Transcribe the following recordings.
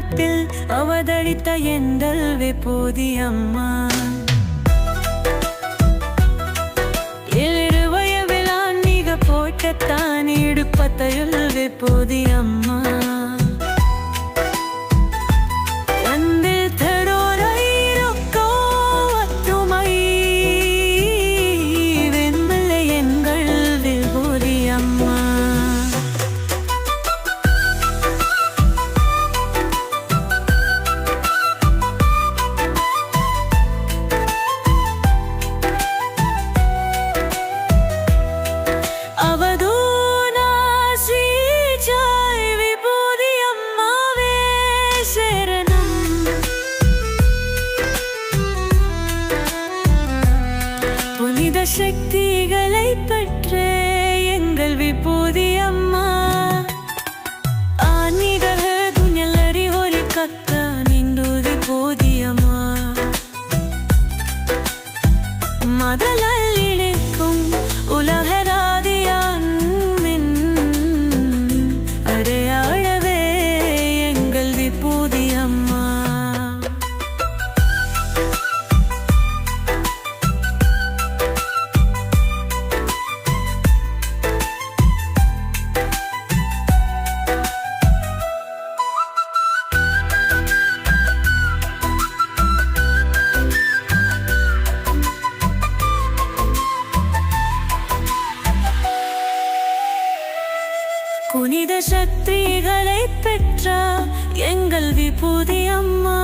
தருணத்தில் அவதரித்த எந்தல் விபூதி அம்மா இரு வயவிலான் மிக போட்டத்தான் இடுப்பத்தையுள் விபூதி அம்மா சக்திகளை பெற்ற எங்கள் விபூதி புனித சக்திகளை பெற்றார் எங்கள் விபூதி அம்மா.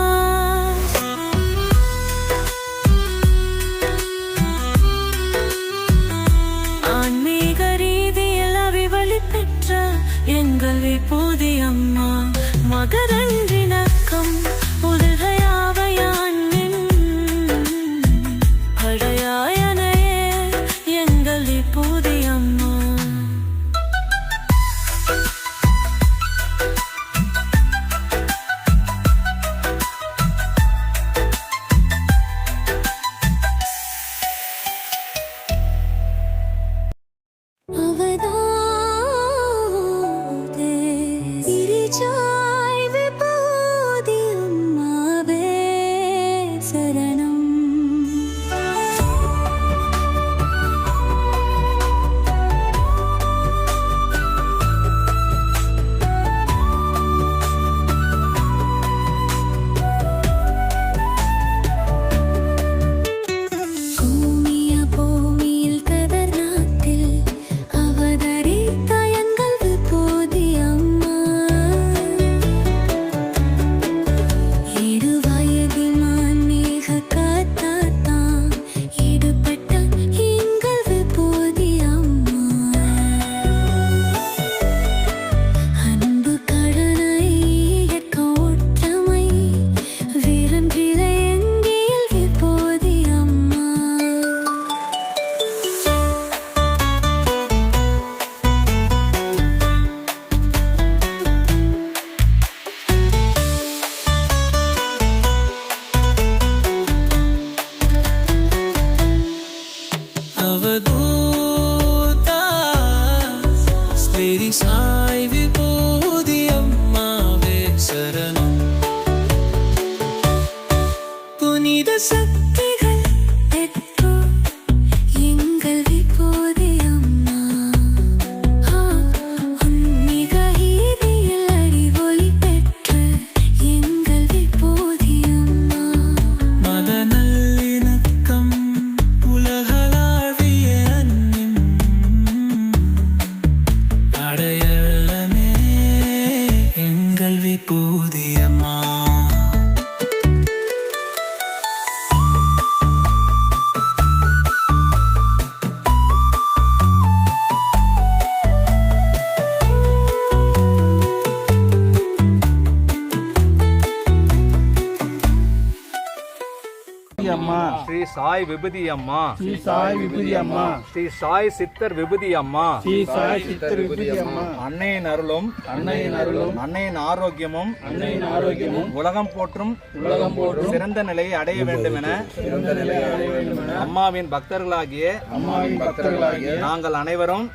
அம்மா ஸ்ரீ சாய் விபூதி அம்மா ஸ்ரீ சாய் விபூதி அம்மா ஸ்ரீ சாய் சித்தர் விபூதி அம்மா ஸ்ரீ சாய் சித்தர் விபூதி அம்மா அன்னையின் அருளும் அன்னையின் அருளும். அன்னையின் ஆரோக்கியமும் அன்னையின் ஆரோக்கியமும். உலகம் போற்றும் உலகம் போற்றும். சிறந்த நிலையை அடைய வேண்டும் என சிறந்த நிலையை அடைய வேண்டும் என அம்மாவின் பக்தர்களாகிய அம்மாவின் பக்தர்களாகிய நாங்கள் அனைவரும்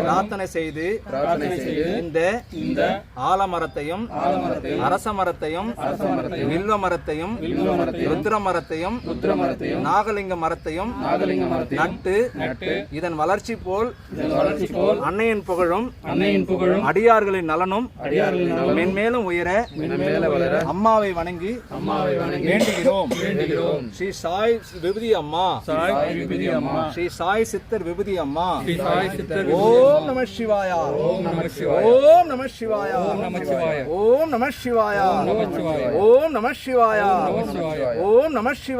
பிரார்த்தனை செய்து இந்த இந்த ஆலமரத்தையும் அரச மரத்தையும் வில்வ மரத்தையும் வில்வ மரத்தையும் ருத்ர மரத்தையும் நாகலிங்க மரத்தையும் நாகலிங்க மரத்தையும் நட்டு நட்டு இதன் வளர்ச்சி போல் வளர்ச்சி போல் அன்னையின் புகழும் அன்னையின் புகழும் அடியார்களின் நலனும் அடியார்களின் நலனும் மென்மேலும் உயர வளர அம்மாவை வணங்கி அம்மாவை வணங்கி வேண்டுகிறோம். வேண்டுகிறோம். ஸ்ரீ சாய் விபூதி அம்மா. சாய் விபூதி அம்மா. ஸ்ரீ சாய் சித்தர் விபூதி அம்மா. ஸ்ரீ சாய் சித்தர் ஓம் நம சிவாயா. ஓம் நம சிவாய. ஓம் நம சிவாயா. ஓம் நம சிவாய. ஓம் நம சிவாயா. ஓம் நம சிவாய. ஓம் நம சிவாயா.